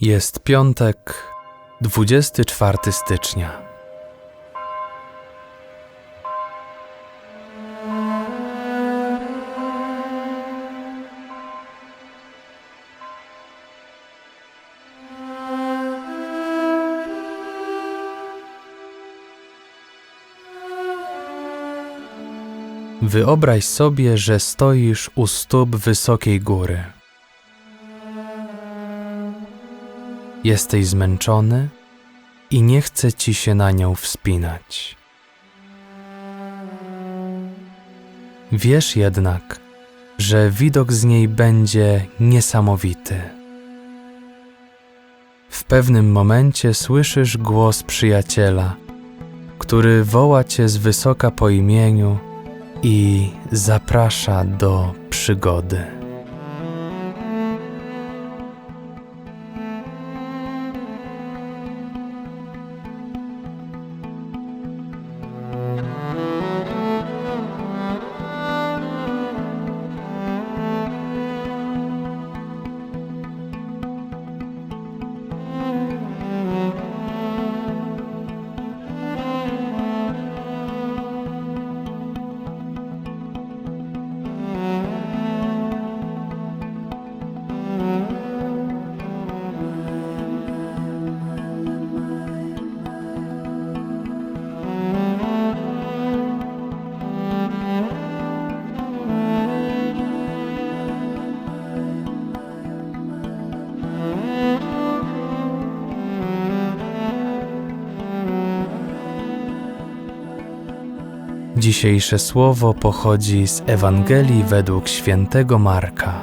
Jest piątek, 24 stycznia. Wyobraź sobie, że stoisz u stóp wysokiej góry. Jesteś zmęczony i nie chce ci się na nią wspinać. Wiesz jednak, że widok z niej będzie niesamowity. W pewnym momencie słyszysz głos przyjaciela, który woła cię z wysoka po imieniu i zaprasza do przygody. Dzisiejsze słowo pochodzi z Ewangelii według świętego Marka.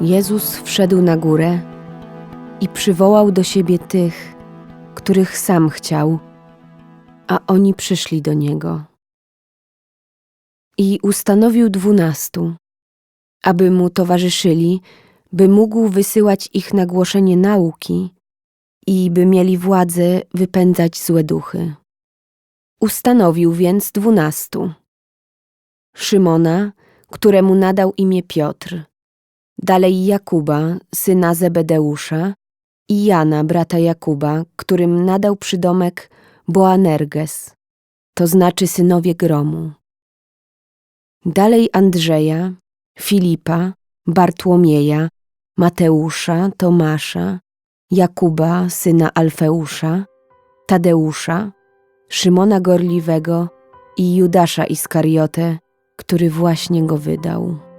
Jezus wszedł na górę i przywołał do siebie tych, których sam chciał, a oni przyszli do niego. I ustanowił dwunastu, aby mu towarzyszyli, by mógł wysyłać ich na głoszenie nauki i by mieli władzę wypędzać złe duchy. Ustanowił więc dwunastu. Szymona, któremu nadał imię Piotr, dalej Jakuba, syna Zebedeusza, i Jana, brata Jakuba, którym nadał przydomek Boanerges, to znaczy synowie gromu. Dalej Andrzeja, Filipa, Bartłomieja, Mateusza, Tomasza, Jakuba, syna Alfeusza, Tadeusza, Szymona Gorliwego i Judasza Iskariotę, który właśnie go wydał.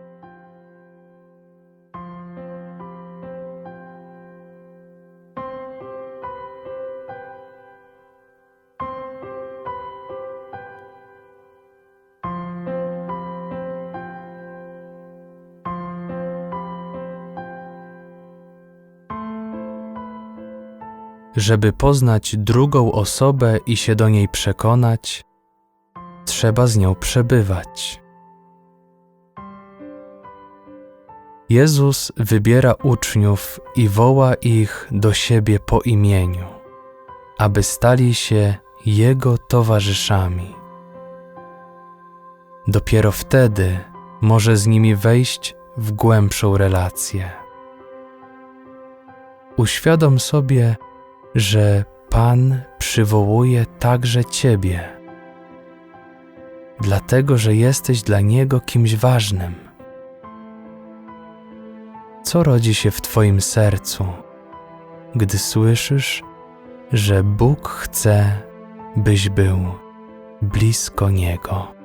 Żeby poznać drugą osobę i się do niej przekonać, trzeba z nią przebywać. Jezus wybiera uczniów i woła ich do siebie po imieniu, aby stali się Jego towarzyszami. Dopiero wtedy może z nimi wejść w głębszą relację. Uświadom sobie, że Pan przywołuje także Ciebie, dlatego że jesteś dla Niego kimś ważnym. Co rodzi się w Twoim sercu, gdy słyszysz, że Bóg chce, byś był blisko Niego?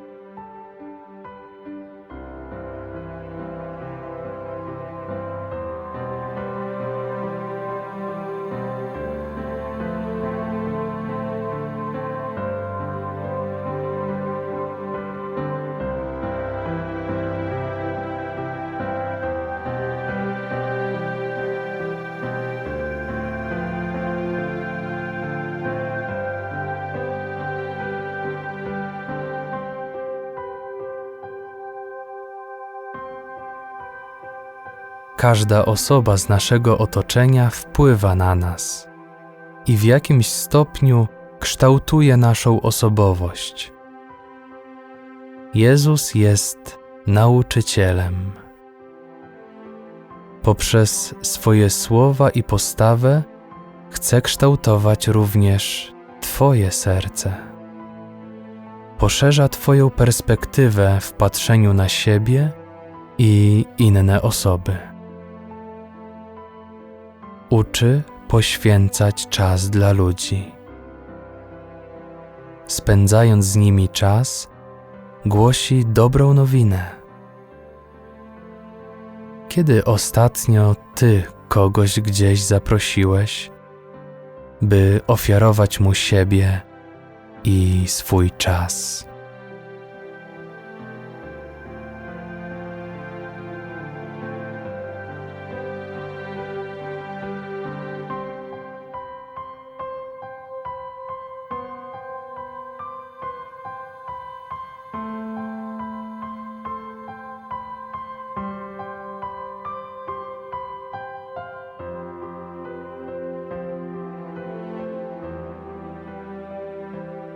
Każda osoba z naszego otoczenia wpływa na nas i w jakimś stopniu kształtuje naszą osobowość. Jezus jest nauczycielem. Poprzez swoje słowa i postawę chce kształtować również Twoje serce. Poszerza Twoją perspektywę w patrzeniu na siebie i inne osoby. Uczy poświęcać czas dla ludzi. Spędzając z nimi czas, głosi dobrą nowinę. Kiedy ostatnio Ty kogoś gdzieś zaprosiłeś, by ofiarować mu siebie i swój czas?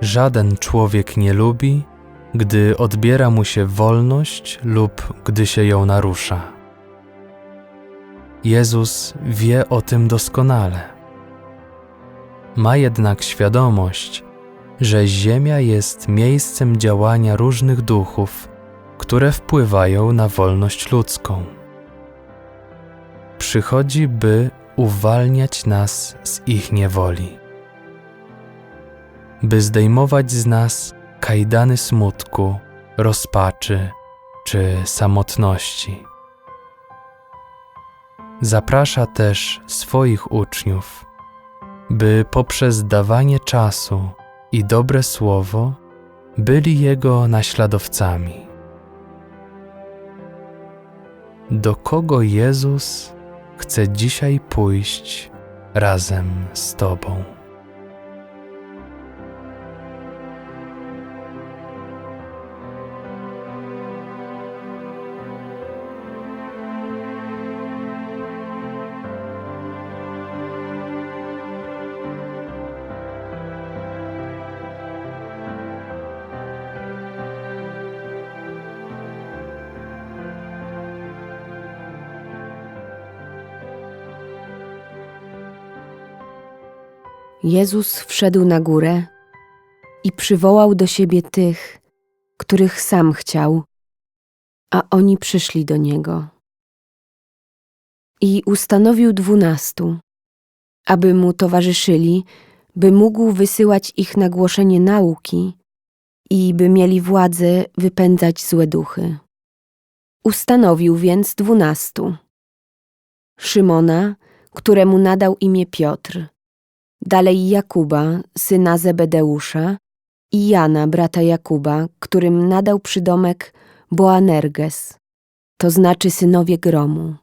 Żaden człowiek nie lubi, gdy odbiera mu się wolność lub gdy się ją narusza. Jezus wie o tym doskonale. Ma jednak świadomość, że Ziemia jest miejscem działania różnych duchów, które wpływają na wolność ludzką. Przychodzi, by uwalniać nas z ich niewoli by zdejmować z nas kajdany smutku, rozpaczy czy samotności. Zaprasza też swoich uczniów, by poprzez dawanie czasu i dobre słowo byli Jego naśladowcami. Do kogo Jezus chce dzisiaj pójść razem z Tobą? Jezus wszedł na górę i przywołał do siebie tych, których sam chciał, a oni przyszli do niego. I ustanowił dwunastu, aby mu towarzyszyli, by mógł wysyłać ich na głoszenie nauki i by mieli władzę wypędzać złe duchy. Ustanowił więc dwunastu. Szymona, któremu nadał imię Piotr, dalej Jakuba, syna Zebedeusza i Jana, brata Jakuba, którym nadał przydomek Boanerges, to znaczy synowie gromu.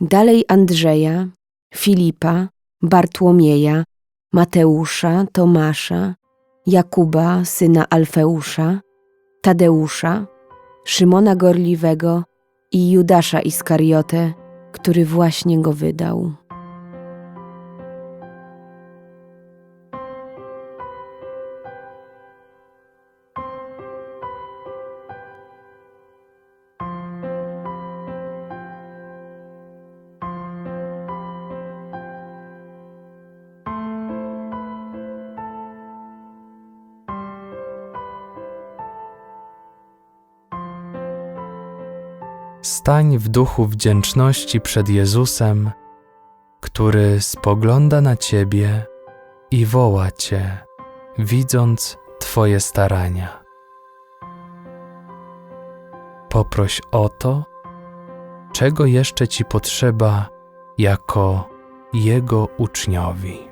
Dalej Andrzeja, Filipa, Bartłomieja, Mateusza, Tomasza, Jakuba, syna Alfeusza, Tadeusza, Szymona Gorliwego i Judasza Iskariotę, który właśnie go wydał. Stań w duchu wdzięczności przed Jezusem, który spogląda na Ciebie i woła Cię, widząc Twoje starania. Poproś o to, czego jeszcze Ci potrzeba jako Jego uczniowi.